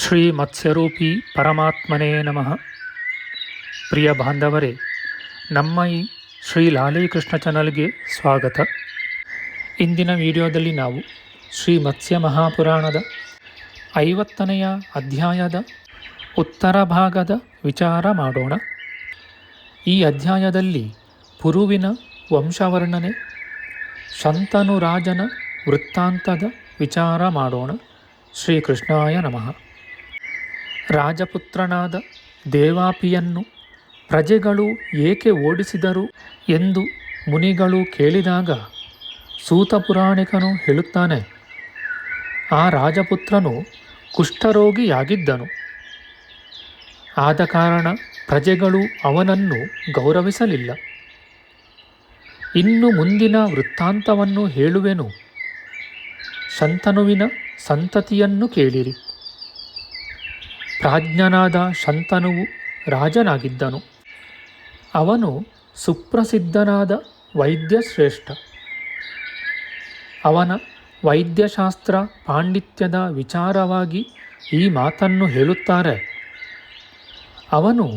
ಶ್ರೀ ಮತ್ಸ್ಯರೂಪಿ ಪರಮಾತ್ಮನೇ ನಮಃ. ಪ್ರಿಯ ಬಾಂಧವರೇ, ನಮ್ಮ ಈ ಶ್ರೀ ಲಾಲೀಕೃಷ್ಣ ಚಾನಲ್ಗೆ ಸ್ವಾಗತ. ಇಂದಿನ ವಿಡಿಯೋದಲ್ಲಿ ನಾವು ಶ್ರೀ ಮತ್ಸ್ಯ ಮಹಾಪುರಾಣದ ಐವತ್ತನೆಯ ಅಧ್ಯಾಯದ ಉತ್ತರ ಭಾಗದ ವಿಚಾರ ಮಾಡೋಣ. ಈ ಅಧ್ಯಾಯದಲ್ಲಿ ಪುರುವಿನ ವಂಶವರ್ಣನೆ ಶಂತನು ರಾಜನ ವೃತ್ತಾಂತದ ವಿಚಾರ ಮಾಡೋಣ. ಶ್ರೀಕೃಷ್ಣಾಯ ನಮಃ. ರಾಜಪುತ್ರನಾದ ದೇವಾಪಿಯನ್ನು ಪ್ರಜೆಗಳು ಏಕೆ ಓಡಿಸಿದರು ಎಂದು ಮುನಿಗಳು ಕೇಳಿದಾಗ ಸೂತ ಪುರಾಣಿಕನು ಹೇಳುತ್ತಾನೆ, ಆ ರಾಜಪುತ್ರನು ಕುಷ್ಠರೋಗಿಯಾಗಿದ್ದನು. ಆದ ಕಾರಣ ಪ್ರಜೆಗಳು ಅವನನ್ನು ಗೌರವಿಸಲಿಲ್ಲ. ಇನ್ನು ಮುಂದಿನ ವೃತ್ತಾಂತವನ್ನು ಹೇಳುವೆನು. ಶಂತನುವಿನ ಸಂತತಿಯನ್ನು ಕೇಳಿರಿ. ಪ್ರಾಜ್ಞನಾದ ಶಂತನುವು ರಾಜನಾಗಿದ್ದನು. ಅವನು ಸುಪ್ರಸಿದ್ಧನಾದ ವೈದ್ಯಶ್ರೇಷ್ಠ. ಅವನ ವೈದ್ಯಶಾಸ್ತ್ರ ಪಾಂಡಿತ್ಯದ ವಿಚಾರವಾಗಿ ಈ ಮಾತನ್ನು ಹೇಳುತ್ತಾರೆ. ಅವನು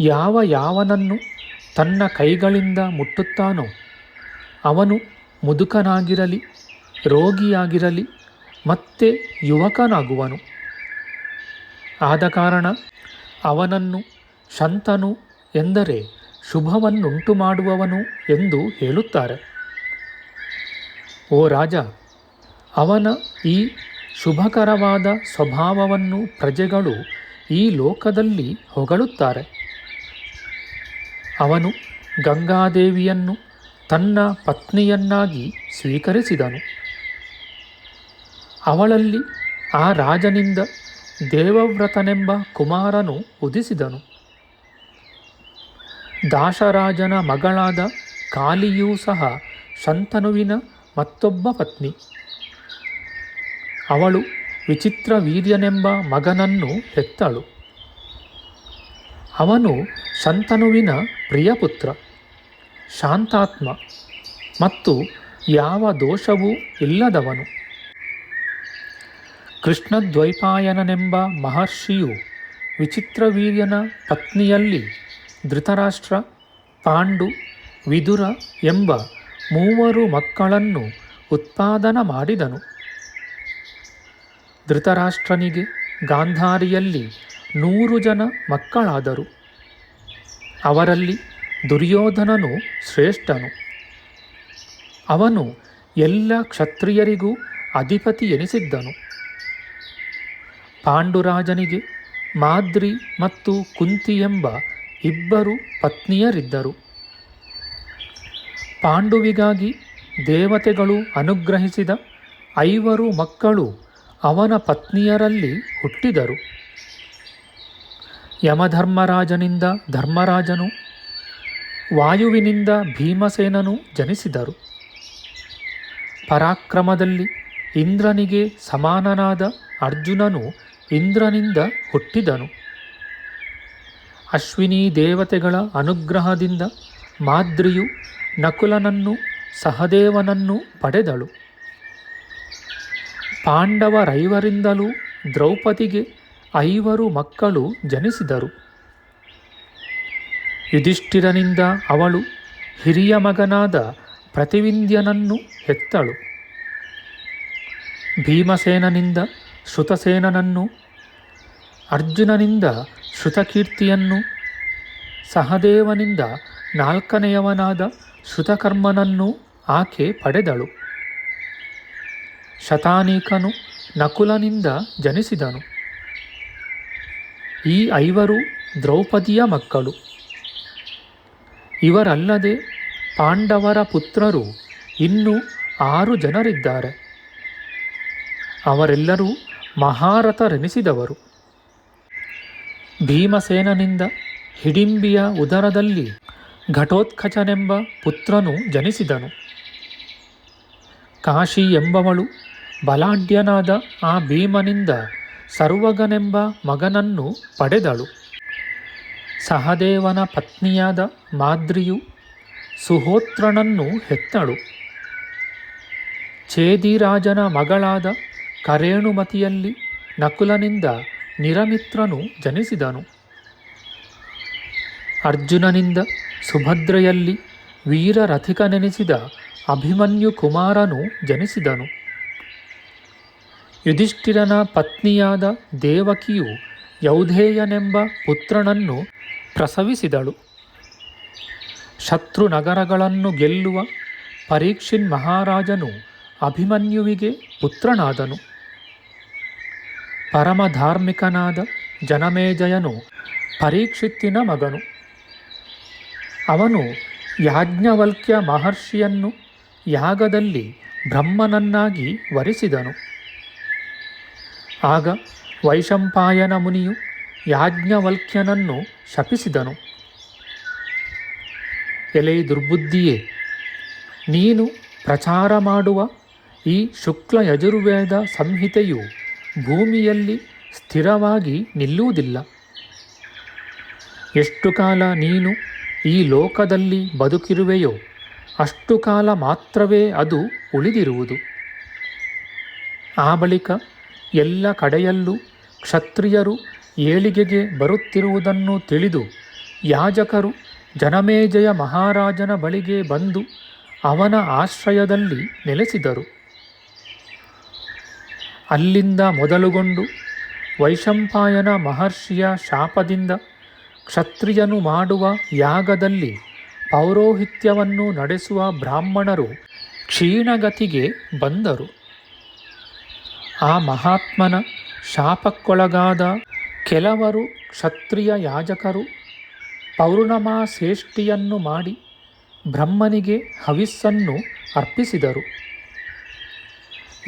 ಯಾವ ಯಾವನನ್ನು ತನ್ನ ಕೈಗಳಿಂದ ಮುಟ್ಟುತ್ತಾನೋ, ಅವನು ಮುದುಕನಾಗಿರಲಿ, ರೋಗಿಯಾಗಿರಲಿ, ಮತ್ತೆ ಯುವಕನಾಗುವನು. ಆದ ಕಾರಣ ಅವನನ್ನು ಶಂತನು ಎಂದರೆ ಶುಭವನ್ನುಂಟು ಮಾಡುವವನು ಎಂದು ಹೇಳುತ್ತಾರೆ. ಓ ರಾಜ, ಅವನ ಈ ಶುಭಕರವಾದ ಸ್ವಭಾವವನ್ನು ಪ್ರಜೆಗಳು ಈ ಲೋಕದಲ್ಲಿ ಹೊಗಳುತ್ತಾರೆ. ಅವನು ಗಂಗಾದೇವಿಯನ್ನು ತನ್ನ ಪತ್ನಿಯನ್ನಾಗಿ ಸ್ವೀಕರಿಸಿದನು. ಅವಳಲ್ಲಿ ಆ ರಾಜನಿಂದ ದೇವವ್ರತನೆಂಬ ಕುಮಾರನು ಉದಿಸಿದನು. ದಾಶರಾಜನ ಮಗಳಾದ ಕಾಲಿಯೂ ಸಹ ಶಂತನುವಿನ ಮತ್ತೊಬ್ಬ ಪತ್ನಿ. ಅವಳು ವಿಚಿತ್ರ ವೀರ್ಯನೆಂಬ ಮಗನನ್ನು ಹೆತ್ತಳು. ಅವನು ಶಂತನುವಿನ ಪ್ರಿಯಪುತ್ರ, ಶಾಂತಾತ್ಮ ಮತ್ತು ಯಾವ ದೋಷವೂ ಇಲ್ಲದವನು. ಕೃಷ್ಣದ್ವೈಪಾಯನನೆಂಬ ಮಹರ್ಷಿಯು ವಿಚಿತ್ರವೀರ್ಯನ ಪತ್ನಿಯಲ್ಲಿ ಧೃತರಾಷ್ಟ್ರ, ಪಾಂಡು, ವಿದುರ ಎಂಬ ಮೂವರು ಮಕ್ಕಳನ್ನು ಉತ್ಪಾದನ ಮಾಡಿದನು. ಧೃತರಾಷ್ಟ್ರನಿಗೆ ಗಾಂಧಾರಿಯಲ್ಲಿ ನೂರು ಜನ ಮಕ್ಕಳಾದರು. ಅವರಲ್ಲಿ ದುರ್ಯೋಧನನು ಶ್ರೇಷ್ಠನು. ಅವನು ಎಲ್ಲ ಕ್ಷತ್ರಿಯರಿಗೂ ಅಧಿಪತಿ ಎನಿಸಿದ್ದನು. ಪಾಂಡುರಾಜನಿಗೆ ಮಾದ್ರಿ ಮತ್ತು ಕುಂತಿ ಎಂಬ ಇಬ್ಬರು ಪತ್ನಿಯರಿದ್ದರು. ಪಾಂಡುವಿಗಾಗಿ ದೇವತೆಗಳು ಅನುಗ್ರಹಿಸಿದ ಐವರು ಮಕ್ಕಳು ಅವನ ಪತ್ನಿಯರಲ್ಲಿ ಹುಟ್ಟಿದರು. ಯಮಧರ್ಮರಾಜನಿಂದ ಧರ್ಮರಾಜನು, ವಾಯುವಿನಿಂದ ಭೀಮಸೇನನು ಜನಿಸಿದರು. ಪರಾಕ್ರಮದಲ್ಲಿ ಇಂದ್ರನಿಗೆ ಸಮಾನನಾದ ಅರ್ಜುನನು ಇಂದ್ರನಿಂದ ಹುಟ್ಟಿದನು. ಅಶ್ವಿನಿ ದೇವತೆಗಳ ಅನುಗ್ರಹದಿಂದ ಮಾದ್ರಿಯು ನಕುಲನನ್ನು ಸಹದೇವನನ್ನು ಪಡೆದಳು. ಪಾಂಡವರೈವರಿಂದಲೂ ದ್ರೌಪದಿಗೆ ಐವರು ಮಕ್ಕಳು ಜನಿಸಿದರು. ಯುಧಿಷ್ಠಿರನಿಂದ ಅವಳು ಹಿರಿಯ ಮಗನಾದ ಪ್ರತಿವಿಂದ್ಯನನ್ನು ಹೆತ್ತಳು. ಭೀಮಸೇನನಿಂದ ಶ್ರುತಸೇನನನ್ನು, ಅರ್ಜುನನಿಂದ ಶ್ರುತಕೀರ್ತಿಯನ್ನು, ಸಹದೇವನಿಂದ ನಾಲ್ಕನೆಯವನಾದ ಶ್ರುತಕರ್ಮನನ್ನು ಆಕೆ ಪಡೆದಳು. ಶತಾನೀಕನು ನಕುಲನಿಂದ ಜನಿಸಿದನು. ಈ ಐವರು ದ್ರೌಪದಿಯ ಮಕ್ಕಳು. ಇವರಲ್ಲದೆ ಪಾಂಡವರ ಪುತ್ರರು ಇನ್ನೂ ಆರು ಜನರಿದ್ದಾರೆ. ಅವರೆಲ್ಲರೂ ಮಹಾರಥರೆನಿಸಿದವರು ಭೀಮಸೇನನಿಂದ ಹಿಡಿಂಬಿಯ ಉದರದಲ್ಲಿ ಘಟೋತ್ಕಚನೆಂಬ ಪುತ್ರನು ಜನಿಸಿದನು. ಕಾಶಿ ಎಂಬವಳು ಬಲಾಢ್ಯನಾದ ಆ ಭೀಮನಿಂದ ಸರ್ವಗನೆಂಬ ಮಗನನ್ನು ಪಡೆದಳು. ಸಹದೇವನ ಪತ್ನಿಯಾದ ಮಾದ್ರಿಯು ಸುಹೋತ್ರನನ್ನು ಹೆತ್ತಳು. ಛೇದಿರಾಜನ ಮಗಳಾದ ಕರೇಣುಮತಿಯಲ್ಲಿ ನಕುಲನಿಂದ ನಿರಮಿತ್ರನು ಜನಿಸಿದನು. ಅರ್ಜುನನಿಂದ ಸುಭದ್ರೆಯಲ್ಲಿ ವೀರರಥಿಕನೆನಿಸಿದ ಅಭಿಮನ್ಯು ಕುಮಾರನು ಜನಿಸಿದನು. ಯುಧಿಷ್ಠಿರನ ಪತ್ನಿಯಾದ ದೇವಕಿಯು ಯೌಧೇಯನೆಂಬ ಪುತ್ರನನ್ನು ಪ್ರಸವಿಸಿದಳು. ಶತ್ರು ನಗರಗಳನ್ನು ಗೆಲ್ಲುವ ಪರೀಕ್ಷಿನ್ ಮಹಾರಾಜನು ಅಭಿಮನ್ಯುವಿಗೆ ಪುತ್ರನಾದನು. ಪರಮಧಾರ್ಮಿಕನಾದ ಜನಮೇಜಯನು ಪರೀಕ್ಷಿತ್ತಿನ ಮಗನು. ಅವನು ಯಾಜ್ಞವಲ್ಕ್ಯ ಮಹರ್ಷಿಯನ್ನು ಯಾಗದಲ್ಲಿ ಬ್ರಹ್ಮನನ್ನಾಗಿ ವರಿಸಿದನು. ಆಗ ವೈಶಂಪಾಯನ ಮುನಿಯು ಯಾಜ್ಞವಲ್ಕ್ಯನನ್ನು ಶಪಿಸಿದನು. ಎಲೆ ದುರ್ಬುದ್ಧಿಯೇ, ನೀನು ಪ್ರಚಾರ ಮಾಡುವ ಈ ಶುಕ್ಲ ಯಜುರ್ವೇದ ಸಂಹಿತೆಯು ಭೂಮಿಯಲ್ಲಿ ಸ್ಥಿರವಾಗಿ ನಿಲ್ಲುವುದಿಲ್ಲ. ಎಷ್ಟು ಕಾಲ ನೀನು ಈ ಲೋಕದಲ್ಲಿ ಬದುಕಿರುವೆಯೋ ಅಷ್ಟು ಕಾಲ ಮಾತ್ರವೇ ಅದು ಉಳಿದಿರುವುದು. ಆ ಬಳಿಕ ಎಲ್ಲ ಕಡೆಯಲ್ಲೂ ಕ್ಷತ್ರಿಯರು ಏಳಿಗೆಗೆ ಬರುತ್ತಿರುವುದನ್ನು ತಿಳಿದು ಯಾಜಕರು ಜನಮೇಜಯ ಮಹಾರಾಜನ ಬಳಿಗೆ ಬಂದು ಅವನ ಆಶ್ರಯದಲ್ಲಿ ನೆಲೆಸಿದರು. ಅಲ್ಲಿಂದ ಮೊದಲುಗೊಂಡು ವೈಶಂಪಾಯನ ಮಹರ್ಷಿಯ ಶಾಪದಿಂದ ಕ್ಷತ್ರಿಯನು ಮಾಡುವ ಯಾಗದಲ್ಲಿ ಪೌರೋಹಿತ್ಯವನ್ನು ನಡೆಸುವ ಬ್ರಾಹ್ಮಣರು ಕ್ಷೀಣಗತಿಗೆ ಬಂದರು. ಆ ಮಹಾತ್ಮನ ಶಾಪಕ್ಕೊಳಗಾದ ಕೆಲವರು ಕ್ಷತ್ರಿಯ ಯಾಜಕರು ಪೌರ್ಣಮಾ ಶ್ರೇಷ್ಠಿಯನ್ನು ಮಾಡಿ ಬ್ರಹ್ಮನಿಗೆ ಹವಿಸ್ಸನ್ನು ಅರ್ಪಿಸಿದರು.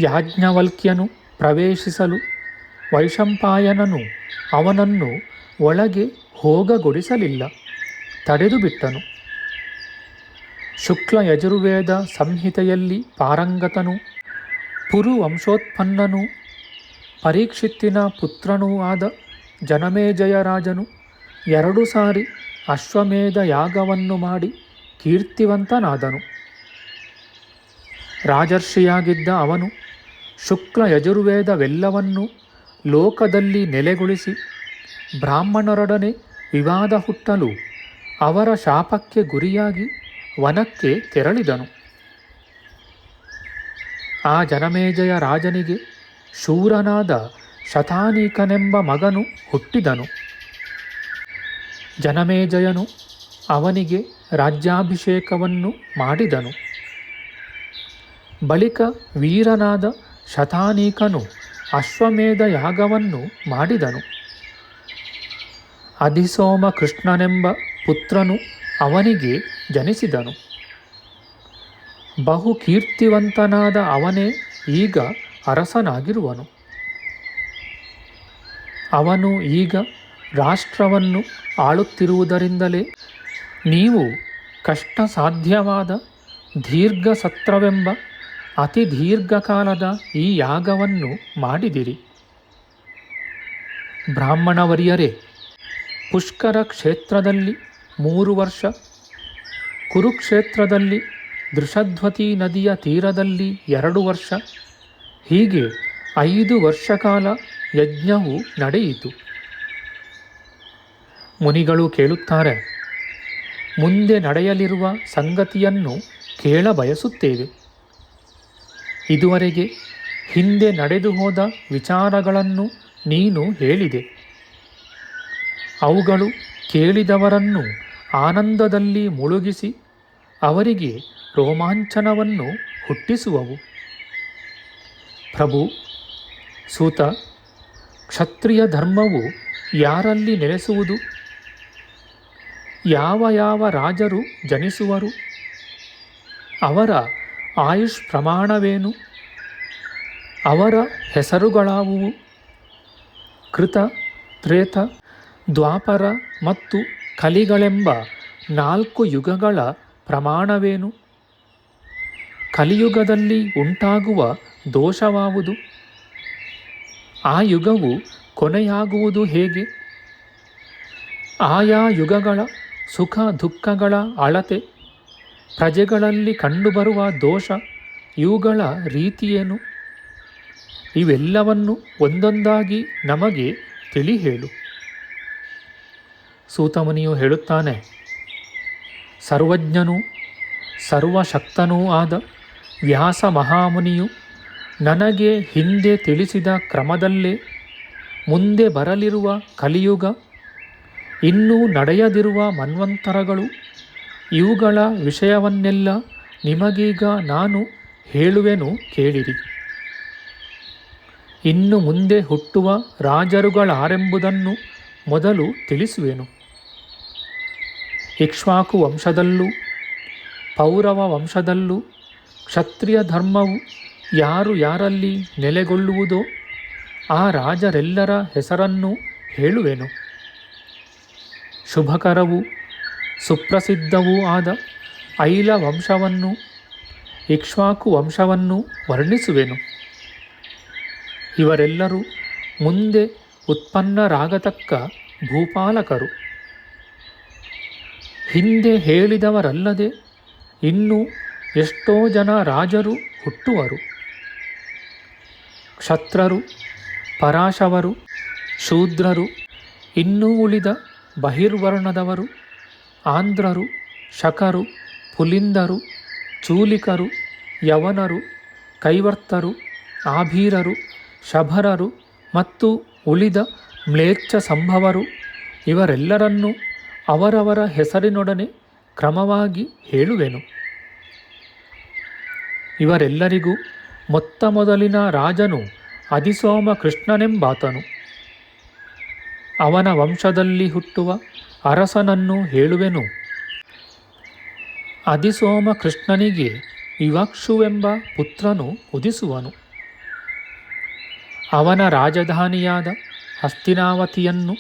ಯಾಜ್ಞವಲ್ಕ್ಯನು ಪ್ರವೇಶಿಸಲು ವೈಶಂಪಾಯನನು ಅವನನ್ನು ಒಳಗೆ ಹೋಗಗೊಡಿಸಲಿಲ್ಲ. ತಡೆದು ಬಿಟ್ಟನು. ಶುಕ್ಲ ಯಜುರ್ವೇದ ಸಂಹಿತೆಯಲ್ಲಿ ಪಾರಂಗತನು ಪುರು ವಂಶೋತ್ಪನ್ನನು ಪರೀಕ್ಷಿತ್ತಿನ ಪುತ್ರನೂ ಆದ ಜನಮೇಜಯರಾಜನು ಎರಡು ಸಾರಿ ಅಶ್ವಮೇಧ ಯಾಗವನ್ನು ಮಾಡಿ ಕೀರ್ತಿವಂತನಾದನು. ರಾಜರ್ಷಿಯಾಗಿದ್ದ ಅವನು ಶುಕ್ಲ ಯಜುರ್ವೇದವೆಲ್ಲವನ್ನೂ ಲೋಕದಲ್ಲಿ ನೆಲೆಗೊಳಿಸಿ ಬ್ರಾಹ್ಮಣರೊಡನೆ ವಿವಾದ ಹುಟ್ಟಲು ಅವರ ಶಾಪಕ್ಕೆ ಗುರಿಯಾಗಿ ವನಕ್ಕೆ ತೆರಳಿದನು. ಆ ಜನಮೇಜಯ ರಾಜನಿಗೆ ಶೂರನಾದ ಶತಾನೀಕನೆಂಬ ಮಗನು ಹುಟ್ಟಿದನು. ಜನಮೇಜಯನು ಅವನಿಗೆ ರಾಜ್ಯಾಭಿಷೇಕವನ್ನು ಮಾಡಿದನು. ಬಳಿಕ ವೀರನಾದ ಶತಾನೀಕನು ಅಶ್ವಮೇಧ ಯಾಗವನ್ನು ಮಾಡಿದನು. ಅಧಿಸೋಮ ಕೃಷ್ಣನೆಂಬ ಪುತ್ರನು ಅವನಿಗೆ ಜನಿಸಿದನು. ಬಹು ಕೀರ್ತಿವಂತನಾದ ಅವನೇ ಈಗ ಅರಸನಾಗಿರುವನು. ಅವನು ಈಗ ರಾಷ್ಟ್ರವನ್ನು ಆಳುತ್ತಿರುವುದರಿಂದಲೇ ನೀವು ಕಷ್ಟ ಸಾಧ್ಯವಾದ ದೀರ್ಘ ಸತ್ರವೆಂಬ ಅತಿ ದೀರ್ಘಕಾಲದ ಈ ಯಾಗವನ್ನು ಮಾಡಿದಿರಿ. ಬ್ರಾಹ್ಮಣವರಿಯರೇ, ಪುಷ್ಕರ ಕ್ಷೇತ್ರದಲ್ಲಿ ಮೂರು ವರ್ಷ, ಕುರುಕ್ಷೇತ್ರದಲ್ಲಿ ದೃಷಧ್ವತಿ ನದಿಯ ತೀರದಲ್ಲಿ ಎರಡು ವರ್ಷ, ಹೀಗೆ ಐದು ವರ್ಷ ಕಾಲ ಯಜ್ಞವು ನಡೆಯಿತು. ಮುನಿಗಳು ಕೇಳುತ್ತಾರೆ, ಮುಂದೆ ನಡೆಯಲಿರುವ ಸಂಗತಿಯನ್ನು ಕೇಳ ಬಯಸುತ್ತೇವೆ. ಇದುವರೆಗೆ ಹಿಂದೆ ನಡೆದು ಹೋದ ವಿಚಾರಗಳನ್ನು ನೀನು ಹೇಳಿದೆ. ಅವುಗಳು ಕೇಳಿದವರನ್ನು ಆನಂದದಲ್ಲಿ ಮುಳುಗಿಸಿ ಅವರಿಗೆ ರೋಮಾಂಚನವನ್ನು ಹುಟ್ಟಿಸುವವು. ಪ್ರಭು, ಸೂತ, ಕ್ಷತ್ರಿಯ ಧರ್ಮವು ಯಾರಲ್ಲಿ ನೆಲೆಸುವುದು? ಯಾವ ಯಾವ ರಾಜರು ಜನಿಸುವರು? ಅವರ ಆಯುಷ್ ಪ್ರಮಾಣವೇನು? ಅವರ ಹೆಸರುಗಳಾವುವು? ಕೃತ, ತ್ರೇತ, ದ್ವಾಪರ ಮತ್ತು ಕಲಿಗಳೆಂಬ ನಾಲ್ಕು ಯುಗಗಳ ಪ್ರಮಾಣವೇನು? ಕಲಿಯುಗದಲ್ಲಿ ಉಂಟಾಗುವ ದೋಷವಾವುದು? ಆ ಯುಗವು ಕೊನೆಯಾಗುವುದು ಹೇಗೆ? ಆಯಾ ಯುಗಗಳ ಸುಖ ದುಃಖಗಳ ಅಳತೆ ಪ್ರಜೆಗಳಲ್ಲಿ ಕಂಡುಬರುವ ದೋಷ, ಇವುಗಳ ರೀತಿಯೇನು? ಇವೆಲ್ಲವನ್ನು ಒಂದೊಂದಾಗಿ ನಮಗೆ ತಿಳಿ ಹೇಳು ಸೂತಮುನಿಯು ಹೇಳುತ್ತಾನೆ, ಸರ್ವಜ್ಞನೂ, ಸರ್ವಶಕ್ತನೂ ಆದ ವ್ಯಾಸ ಮಹಾಮುನಿಯು ನನಗೆ ಹಿಂದೆ ತಿಳಿಸಿದ ಕ್ರಮದಲ್ಲೇ ಮುಂದೆ ಬರಲಿರುವ ಕಲಿಯುಗ, ಇನ್ನೂ ನಡೆಯದಿರುವ ಮನ್ವಂತರಗಳು ಇವುಗಳ ವಿಷಯವನ್ನೆಲ್ಲ ನಿಮಗೀಗ ನಾನು ಹೇಳುವೆನು ಕೇಳಿರಿ. ಇನ್ನು ಮುಂದೆ ಹುಟ್ಟುವ ರಾಜರುಗಳಾರೆಂಬುದನ್ನು ಮೊದಲು ತಿಳಿಸುವೆನು. ಇಕ್ಷ್ವಾಕು ವಂಶದಲ್ಲೂ, ಪೌರವ ವಂಶದಲ್ಲೂ, ಕ್ಷತ್ರಿಯ ಧರ್ಮವು ಯಾರು ಯಾರಲ್ಲಿ ನೆಲೆಗೊಳ್ಳುವುದೋ ಆ ರಾಜರೆಲ್ಲರ ಹೆಸರನ್ನು ಹೇಳುವೆನು. ಶುಭಕರವೂ ಸುಪ್ರಸಿದ್ಧವೂ ಆದ ಐಲ ವಂಶವನ್ನು, ಇಕ್ಷ್ವಾಕು ವಂಶವನ್ನು ವರ್ಣಿಸುವೆನು. ಇವರೆಲ್ಲರೂ ಮುಂದೆ ಉತ್ಪನ್ನರಾಗತಕ್ಕ ಭೂಪಾಲಕರು. ಹಿಂದೆ ಹೇಳಿದವರಲ್ಲದೆ ಇನ್ನೂ ಎಷ್ಟೋ ಜನ ರಾಜರು ಹುಟ್ಟುವರು. ಕ್ಷತ್ರರು, ಪರಾಶವರು, ಶೂದ್ರರು, ಇನ್ನೂ ಉಳಿದ ಬಹಿರ್ವರ್ಣದವರು ಆಂಧ್ರರು, ಶಕರು, ಪುಲಿಂದರು, ಚೂಲಿಕರು, ಯವನರು, ಕೈವರ್ತರು, ಆಭೀರರು, ಶಭರರು ಮತ್ತು ಉಳಿದ ಮ್ಲೇಚ್ಛ ಸಂಭವರು ಇವರೆಲ್ಲರನ್ನೂ ಅವರವರ ಹೆಸರಿನೊಡನೆ ಕ್ರಮವಾಗಿ ಹೇಳುವೆನು. ಇವರೆಲ್ಲರಿಗೂ ಮೊತ್ತ ಮೊದಲಿನ ರಾಜನು ಅಧಿಸೋಮ ಕೃಷ್ಣನೆಂಬಾತನು. ಅವನ ವಂಶದಲ್ಲಿ ಹುಟ್ಟುವ ಅರಸನನ್ನು ಹೇಳುವೆನು. ಅಧಿಸೋಮ ಕೃಷ್ಣನಿಗೆ ವಿವಕ್ಷುವೆಂಬ ಪುತ್ರನು ಉದಿಸುವನು ಅವನ ರಾಜಧಾನಿಯಾದ ಹಸ್ತಿನಾವತಿಯನ್ನು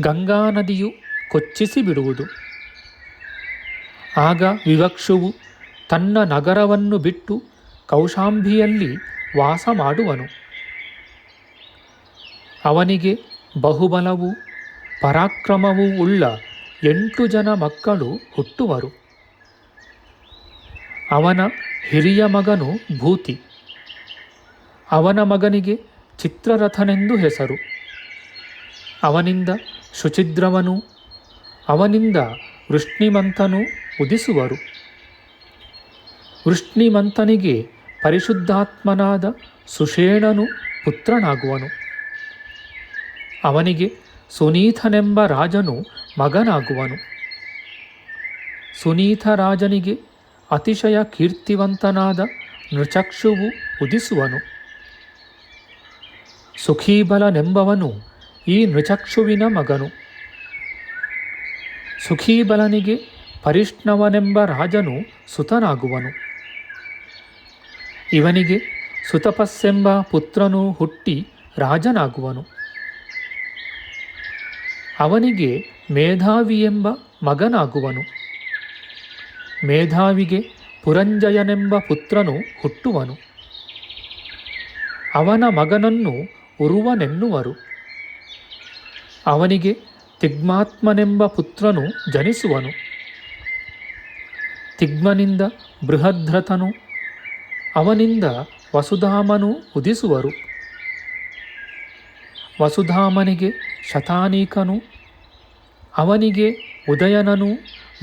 ಗಂಗಾ ನದಿಯು ಕೊಚ್ಚಿಸಿ ಬಿಡುವುದು. ಆಗ ವಿವಕ್ಷುವು ತನ್ನ ನಗರವನ್ನು ಬಿಟ್ಟು ಕೌಶಾಂಬಿಯಲ್ಲಿ ವಾಸ ಮಾಡುವನು. ಅವನಿಗೆ ಬಹುಬಲವೂ ಪರಾಕ್ರಮವೂ ಉಳ್ಳ ಎಂಟು ಜನ ಮಕ್ಕಳು ಹುಟ್ಟುವರು. ಅವನ ಹಿರಿಯ ಮಗನು ಭೂತಿ. ಅವನ ಮಗನಿಗೆ ಚಿತ್ರರಥನೆಂದು ಹೆಸರು. ಅವನಿಂದ ಶುಚಿದ್ರವನು, ಅವನಿಂದ ವೃಷ್ಣಿಮಂತನು ಉದಿಸುವರು. ವೃಷ್ಣಿಮಂತನಿಗೆ ಪರಿಶುದ್ಧಾತ್ಮನಾದ ಸುಷೇಣನು ಪುತ್ರನಾಗುವನು. ಅವನಿಗೆ ಸುನೀತನೆಂಬ ರಾಜನು ಮಗನಾಗುವನು. ಸುನೀತ ರಾಜನಿಗೆ ಅತಿಶಯ ಕೀರ್ತಿವಂತನಾದ ನೃಚಕ್ಷುವು ಉದಿಸುವನು. ಸುಖೀಬಲನೆಂಬವನು ಈ ನೃಚಕ್ಷುವಿನ ಮಗನು. ಸುಖೀಬಲನಿಗೆ ಪರಿಷ್ಣವನೆಂಬ ರಾಜನು ಸುತನಾಗುವನು. ಇವನಿಗೆ ಸುತಪಸ್ಸೆಂಬ ಪುತ್ರನು ಹುಟ್ಟಿ ರಾಜನಾಗುವನು. ಅವನಿಗೆ ಮೇಧಾವಿ ಎಂಬ ಮಗನಾಗುವನು. ಮೇಧಾವಿಗೆ ಪುರಂಜಯನೆಂಬ ಪುತ್ರನು ಹುಟ್ಟುವನು. ಅವನ ಮಗನನ್ನು ಉರುವನೆನ್ನುವರು. ಅವನಿಗೆ ತಿಗ್ಮಾತ್ಮನೆಂಬ ಪುತ್ರನು ಜನಿಸುವನು. ತಿಗ್ಮನಿಂದ ಬೃಹದ್ರಥನು, ಅವನಿಂದ ವಸುಧಾಮನು ಉದಿಸುವರು. ವಸುಧಾಮನಿಗೆ ಶತಾನೀಕನು ಅವನಿಗೆ ಉದಯನನು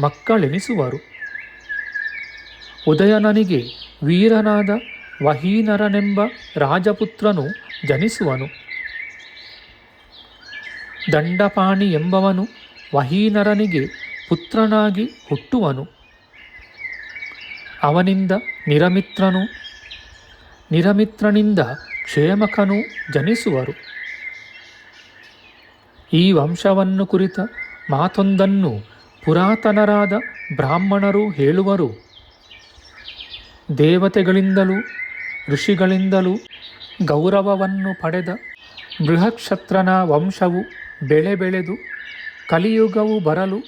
ಮಕ್ಕಳೆನಿಸುವರು. ಉದಯನನಿಗೆ ವೀರನಾದ ವಹೀನರನೆಂಬ ರಾಜಪುತ್ರನು ಜನಿಸುವನು. ದಂಡಪಾಣಿ ಎಂಬವನು ವಹೀನರನಿಗೆ ಪುತ್ರನಾಗಿ ಹುಟ್ಟುವನು. ಅವನಿಂದ ನಿರಮಿತ್ರನು, ನಿರಮಿತ್ರನಿಂದ ಕ್ಷೇಮಕನು ಜನಿಸುವರು. ಈ ವಂಶವನ್ನು ಕುರಿತ ಮಾತೊಂದನ್ನು ಪುರಾತನರಾದ ಬ್ರಾಹ್ಮಣರು ಹೇಳುವರು. ದೇವತೆಗಳಿಂದಲೂ, ಋಷಿಗಳಿಂದಲೂ ಗೌರವವನ್ನು ಪಡೆದ ಬೃಹಕ್ಷತ್ರನ ವಂಶವು ಬೆಳೆ ಬೆಳೆದು ಕಲಿಯುಗವು ಬರಲು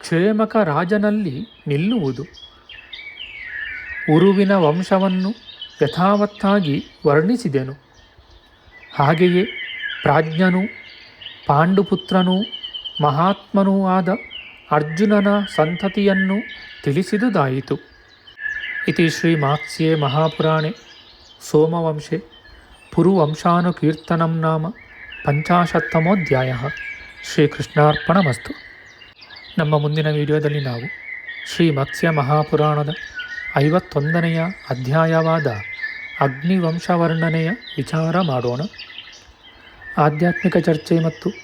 ಕ್ಷೇಮಕ ರಾಜನಲ್ಲಿ ನಿಲ್ಲುವುದು. ಉರುವಿನ ವಂಶವನ್ನು ಯಥಾವತ್ತಾಗಿ ವರ್ಣಿಸಿದೆನು. ಹಾಗೆಯೇ ಪ್ರಾಜ್ಞನೂ ಪಾಂಡುಪುತ್ರನೂ ಮಹಾತ್ಮನೂ ಆದ ಅರ್ಜುನನ ಸಂತತಿಯನ್ನು ತಿಳಿಸಿದುದಾಯಿತು. ಇತಿ ಶ್ರೀಮಾತ್ಸ್ಯೆ ಮಹಾಪುರಾಣೆ. ಸೋಮವಂಶೆ. ಪುರುವಂಶಾನುಕೀರ್ತನಂ ನಾಮ ಪಂಚಾಶತ್ತಮೋಧ್ಯಾಯ. ಶ್ರೀಕೃಷ್ಣಾರ್ಪಣಮಸ್ತು. ನಮ್ಮ ಮುಂದಿನ ವಿಡಿಯೋದಲ್ಲಿ ನಾವು ಶ್ರೀ ಮತ್ಸ್ಯ ಮಹಾಪುರಾಣದ ಐವತ್ತೊಂದನೆಯ ಅಧ್ಯಾಯವಾದ ಅಗ್ನಿವಂಶವರ್ಣನೆಯ ವಿಚಾರ ಮಾಡೋಣ. ಆಧ್ಯಾತ್ಮಿಕ ಚರ್ಚೆ ಮತ್ತು